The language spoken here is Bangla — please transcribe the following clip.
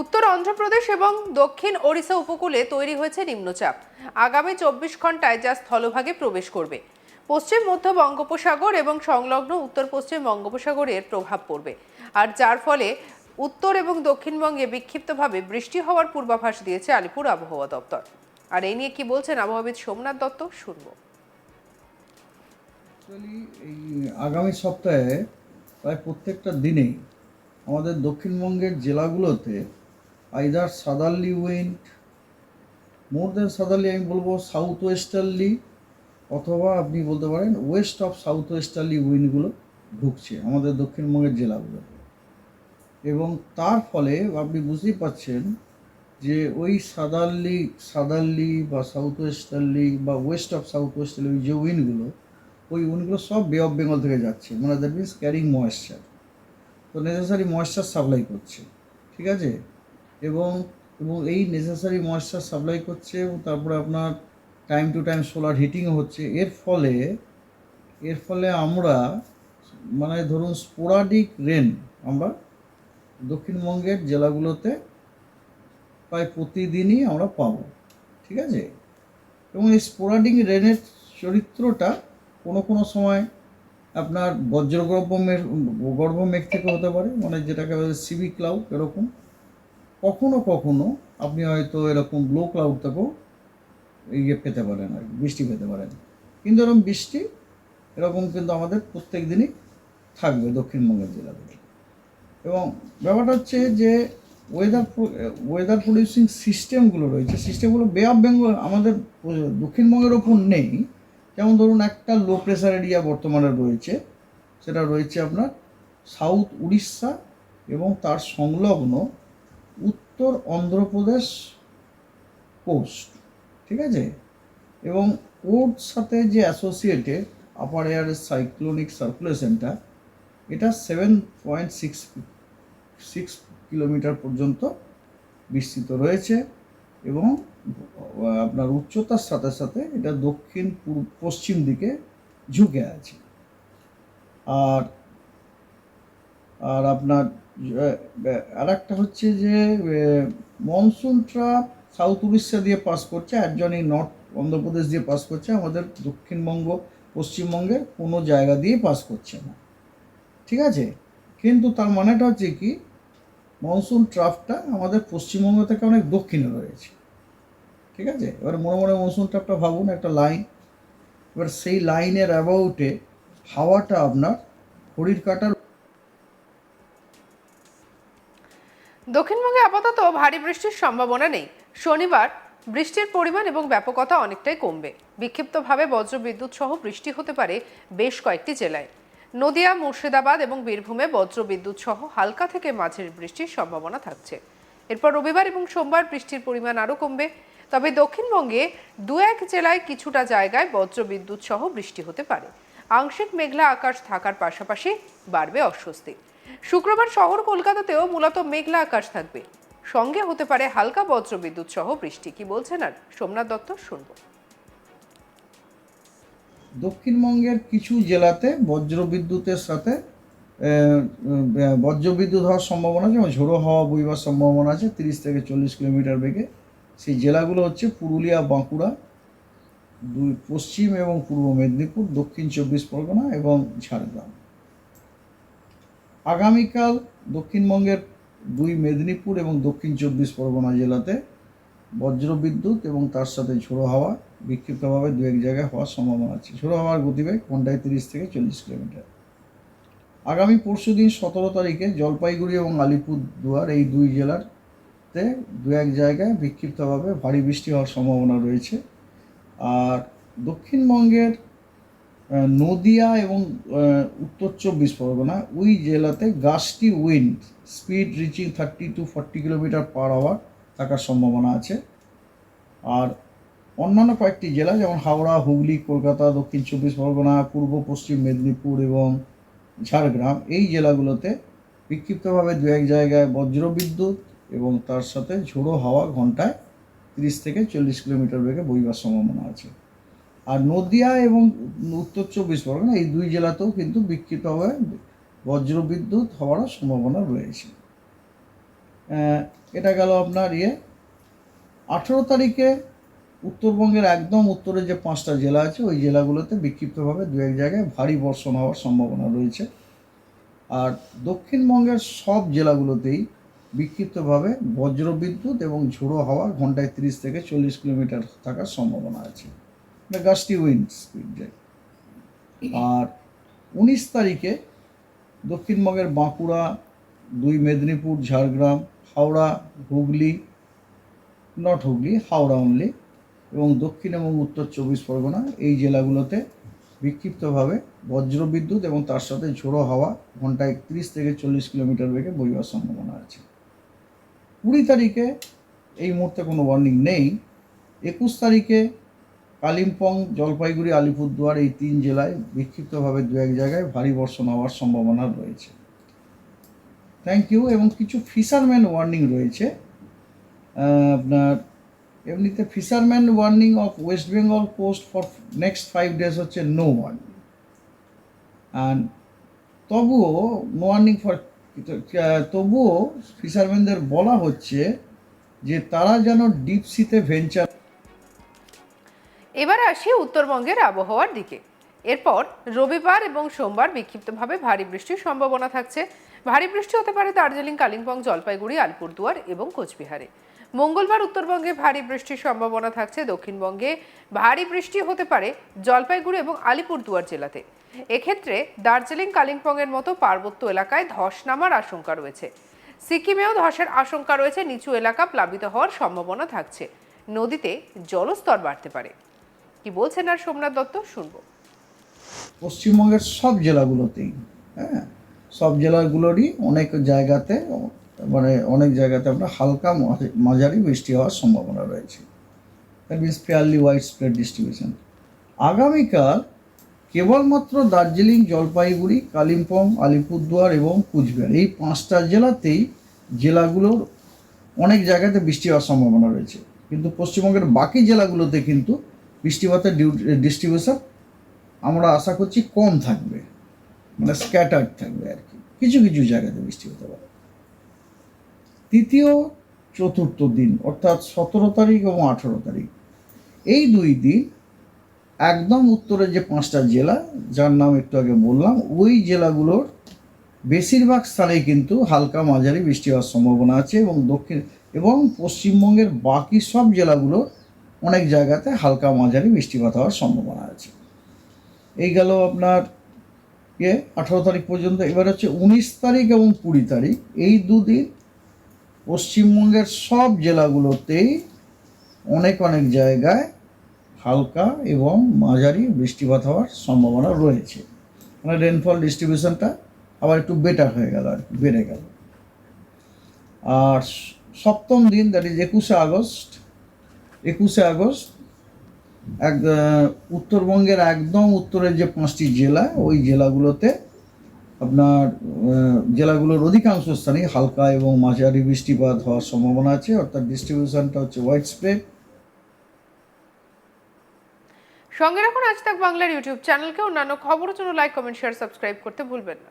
উত্তর অন্ধ্রপ্রদেশ এবং দক্ষিণ ওড়িশা উপকূলে তৈরি হয়েছে নিম্নচাপ। আগামী চব্বিশ ঘন্টায় যা স্থলভাগে প্রবেশ করবে। পশ্চিম, মধ্য বঙ্গোপসাগর এবং সংলগ্ন উত্তর পশ্চিম বঙ্গোপসাগরের প্রভাব পড়বে। আর যার ফলে উত্তর এবং দক্ষিণবঙ্গে বিক্ষিপ্তভাবে বৃষ্টি হওয়ার পূর্বাভাস দিয়েছে আলিপুর আবহাওয়া দপ্তর। আর এই নিয়ে কি বলছেন আবহাওয়াবিদ সোমনাথ দত্ত, শুনব। আগামী সপ্তাহে প্রায় প্রত্যেকটা দিনেই আমাদের দক্ষিণবঙ্গের জেলাগুলোতে আইদার সাদারলি উইন্ড মোর দেন সাদারলি আমি বলব সাউথ ওয়েস্টার্লি অথবা আপনি বলতে পারেন ওয়েস্ট অফ সাউথ ওয়েস্টার্লি উইন্ডগুলো ঢুকছে আমাদের দক্ষিণবঙ্গের জেলাগুলো। এবং তার ফলে আপনি বুঝতেই পাচ্ছেন যে ওই সাদারলি সাদারলি বা সাউথ ওয়েস্টার্লি বা ওয়েস্ট অফ সাউথ ওয়েস্টার্লি যে উইন্ডগুলো ওই উইন্ডগুলো সব বে অফ বেঙ্গল থেকে যাচ্ছে। মানে দ্যাট মিনস ক্যারিং ময়েশ্চার তো নেসেসারি ময়েশ্চার সাপ্লাই করছে। ঠিক আছে? এবং এবং এই নেসেসারি ময়েশ্চার সাপ্লাই করছে এবং তারপরে আপনার টাইম টু টাইম সোলার হিটিংও হচ্ছে। এর ফলে এর ফলে আমরা মানে ধরুন স্পোরাডিক রেন আমরা দক্ষিণবঙ্গের জেলাগুলোতে প্রায় প্রতিদিনই আমরা পাবো, ঠিক আছে? এবং এই স্পোরাডিক রেনের চরিত্রটা কোনো কোনো সময় আপনার বজ্রগর্ভ মেঘ, গর্ভ মেঘ থেকে হতে পারে মানে যেটাকে সিবি ক্লাউড এরকম। কখনো কখনো আপনি হয়তো এরকম ব্লো ক্লাউড থেকেও ইয়ে পেতে পারেন আর বৃষ্টি পেতে পারেন। কিন্তু এরকম বৃষ্টি, এরকম কিন্তু আমাদের প্রত্যেক দিনই থাকবে দক্ষিণবঙ্গের জেলাগুলো এবং ব্যাপারটা হচ্ছে যে ওয়েদার ওয়েদার প্রডিউসিং সিস্টেমগুলো রয়েছে সিস্টেমগুলো বে অফ বেঙ্গল আমাদের দক্ষিণবঙ্গের ওপর নেই। যেমন ধরুন একটা লো প্রেসার এরিয়া বর্তমানে রয়েছে, সেটা রয়েছে আপনার সাউথ উড়িষ্যা এবং তার সংলগ্ন উত্তর অন্ধ্রপ্রদেশ কোস্ট ঠিক আছে? এবং ওর সাথে যে অ্যাসোসিয়েটেড আপার এয়ারের সাইক্লোনিক সার্কুলেশনটা এটা seven point six six kilometre পর্যন্ত বিস্তৃত রয়েছে এবং আপনার উচ্চতার সাথে সাথে এটা দক্ষিণ পূর্ব, পশ্চিম দিকে ঝুঁকে আছে। আর আর আপনার আর একটা হচ্ছে যে মনসুন মনসুনটা সাউথ উড়িষ্যা দিয়ে পাস করছে একজনই নর্থ অন্ধ্রপ্রদেশ দিয়ে পাস করছে, আমাদের দক্ষিণবঙ্গ পশ্চিমবঙ্গের কোনো জায়গা দিয়ে পাস করছে না। ঠিক আছে? কিন্তু তার মানেটা হচ্ছে কি, মনসুন ট্রাফটা আমাদের পশ্চিমবঙ্গ থেকে অনেক দক্ষিণে রয়েছে। ঠিক আছে? এবার মনে মনে মনসুন ট্রাফটা ভাবুন, একটা লাইন। এবার সেই লাইনের অ্যাবাউটে হাওয়াটা আপনার ঘড়ির কাটার দক্ষিণবঙ্গে আপাতত ভারী বৃষ্টির সম্ভাবনা নেই। শনিবার বৃষ্টির পরিমাণ এবং ব্যাপকতা অনেকটাই কমবে। বিক্ষিপ্তভাবে বজ্রবিদ্যুৎ সহ বৃষ্টি হতে পারে বেশ কয়েকটি জেলায়। নদিয়া, মুর্শিদাবাদ এবং বীরভূমে বজ্রবিদ্যুৎ সহ হালকা থেকে মাঝের বৃষ্টির সম্ভাবনা থাকছে। এরপর রবিবার এবং সোমবার বৃষ্টির পরিমাণ আরও কমবে। তবে দক্ষিণবঙ্গে দু এক জেলায় কিছুটা জায়গায় বজ্রবিদ্যুৎ সহ বৃষ্টি হতে পারে। আংশিক মেঘলা আকাশ থাকার পাশাপাশি বাড়বে অস্বস্তি। শুক্রবার শহর কলকাতাতেও মূলত মেঘলা আকাশ থাকবে। সঙ্গে হতে পারে হালকা বজ্রবিদ্যুৎ সহ বৃষ্টি। কি বলছেন আর সোমনাথ দত্ত শুনব। দক্ষিণবঙ্গের কিছু জেলাতে বজ্রবিদ্যুতের সাথে বজ্রবিদ্যুৎ হওয়ার সম্ভাবনা আছে এবং ঝোড়ো হাওয়া বইবার সম্ভাবনা আছে, তিরিশ থেকে চল্লিশ কিলোমিটার বেগে। সেই জেলাগুলো হচ্ছে পুরুলিয়া, বাঁকুড়া, দুই পশ্চিম এবং পূর্ব মেদিনীপুর, দক্ষিণ চব্বিশ পরগনা এবং ঝাড়গ্রাম। আগামীকাল দক্ষিণবঙ্গের দুই মেদিনীপুর এবং দক্ষিণ চব্বিশ পরগনা জেলাতে বজ্রবিদ্যুৎ এবং তার সাথে ঝোড়ো হাওয়া বিক্ষিপ্তভাবে দু এক জায়গায় হওয়ার সম্ভাবনা আছে। ঝোড়ো হাওয়ার গতিবেগ ঘন্টায় তিরিশ থেকে চল্লিশ কিলোমিটার। আগামী পরশু দিন সতেরো তারিখে জলপাইগুড়ি এবং আলিপুরদুয়ার এই দুই জেলাতে দু এক জায়গায় বিক্ষিপ্তভাবে ভারী বৃষ্টি হওয়ার সম্ভাবনা রয়েছে। আর দক্ষিণবঙ্গের নদিয়া এবং উত্তর চব্বিশ পরগনা, ওই জেলাতে গাছটি wind speed reaching thirty to forty kilometre per hour থাকার সম্ভাবনা আছে। আর অন্যান্য কয়েকটি জেলা, যেমন হাওড়া, হুগলি, কলকাতা, দক্ষিণ চব্বিশ পরগনা, পূর্ব, পশ্চিম মেদিনীপুর এবং ঝাড়গ্রাম, এই জেলাগুলোতে বিক্ষিপ্তভাবে দু এক জায়গায় বজ্রবিদ্যুৎ এবং তার সাথে ঝোড়ো হাওয়া ঘন্টায় তিরিশ থেকে চল্লিশ কিলোমিটার বেগে বইবার সম্ভাবনা আছে। আর নদিয়া এবং উত্তর চব্বিশ পরগনা এই দুই জেলাতেও কিন্তু বিক্ষিপ্তভাবে বজ্রবিদ্যুৎ হওয়ার সম্ভাবনা রয়েছে। এটা গেল আপনার ইয়ে। আঠেরো তারিখে উত্তরবঙ্গের একদম উত্তরে যে পাঁচটা জেলা আছে, ওই জেলাগুলোতে বিক্ষিপ্তভাবে দু এক জায়গায় ভারী বর্ষণ হওয়ার সম্ভাবনা রয়েছে। আর দক্ষিণবঙ্গের সব জেলাগুলোতেই বিক্ষিপ্তভাবে বজ্রবিদ্যুৎ এবং ঝোড়ো হাওয়া ঘন্টায় তিরিশ থেকে চল্লিশ কিলোমিটার থাকার সম্ভাবনা আছে। গাস্টি উইন্ড স্পিড যায় আর উনিশ তারিখে দক্ষিণবঙ্গের বাঁকুড়া, দুই মেদিনীপুর, ঝাড়গ্রাম, হাওড়া, হুগলি নট হুগলি, হাওড়া অনলি এবং দক্ষিণ এবং উত্তর চব্বিশ পরগনা এই জেলাগুলোতে বিক্ষিপ্তভাবে বজ্রবিদ্যুৎ এবং তার সাথে ঝোড়ো হাওয়া ঘন্টায় তিরিশ থেকে চল্লিশ কিলোমিটার বেগে বইবার সম্ভাবনা আছে। কুড়ি তারিখে এই মুহূর্তে কোনো ওয়ার্নিং নেই। একুশ তারিখে কালিম্পং, জলপাইগুড়ি, আলিপুরদুয়ার এই তিন জেলায় বিক্ষিপ্তভাবে দু এক জায়গায় ভারী বর্ষণ হওয়ার সম্ভাবনা রয়েছে। থ্যাংক ইউ এবং কিছু ফিশারম্যান ওয়ার্নিং রয়েছে। আপনার এমনিতে fisherman warning of west Bengal coast for next five days হচ্ছে নো ওয়ার্নিং অ্যান্ড তবুও নো ওয়ার্নিং ফর তবুও ফিশারম্যানদের বলা হচ্ছে যে তারা যেন ডিপ সিতে ভেঞ্চার উত্তরবঙ্গের আবহাওয়ার দিকে। এরপর রবিবার এবং সোমবার বিক্ষিপ্তভাবে ভারী বৃষ্টির সম্ভাবনা থাকছে। ভারী বৃষ্টি হতে পারে দার্জিলিং, কালিম্পং, জলপাইগুড়ি, আলিপুরদুয়ার এবং কোচবিহারে। মঙ্গলবার উত্তরবঙ্গে ভারী বৃষ্টির সম্ভাবনা থাকছে দক্ষিণবঙ্গে। ভারী বৃষ্টি হতে পারে জলপাইগুড়ি এবং আলিপুরদুয়ার জেলাতে। এক্ষেত্রে দার্জিলিং, কালিম্পংয়ের মতো পার্বত্য এলাকায় ধস নামার আশঙ্কা রয়েছে। সিকিমেও ধসের আশঙ্কা রয়েছে। নিচু এলাকা প্লাবিত হওয়ার সম্ভাবনা থাকছে। নদীতে জলস্তর বাড়তে পারে। কি বলছেন আর সোমনাথ দত্ত? শুনব। পশ্চিমবঙ্গের সব জেলাগুলোতেই হ্যাঁ? সব জেলাগুলোরই অনেক জায়গাতে মানে অনেক জায়গাতে আমরা হালকা মাঝারি বৃষ্টি হওয়ার সম্ভাবনা রয়েছে। That means fairly wide spread distribution আগামীকাল কেবলমাত্র দার্জিলিং, জলপাইগুড়ি, কালিম্পং, আলিপুরদুয়ার এবং কুচবিহার, এই পাঁচটা জেলাতেই জেলাগুলোর অনেক জায়গাতে বৃষ্টি হওয়ার সম্ভাবনা রয়েছে। কিন্তু পশ্চিমবঙ্গের বাকি জেলাগুলোতে কিন্তু বৃষ্টিপাতের ডিস্ট্রিবিউশন আমরা আশা করছি কম থাকবে মানে স্ক্যাটার্ড থাকবে আর কি। কিছু কিছু জায়গাতে বৃষ্টি হতে পারে। তৃতীয়, চতুর্থ দিন, অর্থাৎ সতেরো তারিখ এবং আঠেরো তারিখ, এই দুই দিন একদম উত্তরে যে পাঁচটা জেলা, যার নাম একটু আগে বললাম, ওই জেলাগুলোর বেশিরভাগ স্থানেই কিন্তু হালকা মাঝারি বৃষ্টি হওয়ার সম্ভাবনা আছে এবং দক্ষিণ, এবং পশ্চিমবঙ্গের বাকি সব জেলাগুলো অনেক জায়গাতে হালকা মাঝারি বৃষ্টিপাত হওয়ার সম্ভাবনা আছে। এই গেল আপনার ইয়ে আঠারো তারিখ পর্যন্ত। এবার হচ্ছে উনিশ তারিখ এবং কুড়ি তারিখ, এই দুদিন পশ্চিমবঙ্গের সব জেলাগুলোতেই অনেক অনেক জায়গায় হালকা এবং মাঝারি বৃষ্টিপাত হওয়ার সম্ভাবনা রয়েছে। মানে রেনফল ডিস্ট্রিবিউশনটা আবার একটু বেটার হয়ে গেল আর বেড়ে গেল। আর সপ্তম দিন দ্যাট ইজ একুশে আগস্ট একুশে আগস্ট, এক উত্তরবঙ্গের একদম উত্তরের যে পাঁচটি জেলা, ওই জেলাগুলোতে আপনার জেলাগুলোর অধিকাংশ স্থানেই হালকা এবং মাঝারি বৃষ্টিপাত হওয়ার সম্ভাবনা আছে, অর্থাৎ ডিস্ট্রিবিউশনটা হচ্ছে হোয়াইট স্প্রেড সঙ্গে রাখুন আজ তাক বাংলার ইউটিউব চ্যানেলকে, অন্যান্য খবরের জন্য লাইক কমেন্ট শেয়ার সাবস্ক্রাইব করতে ভুলবেন না।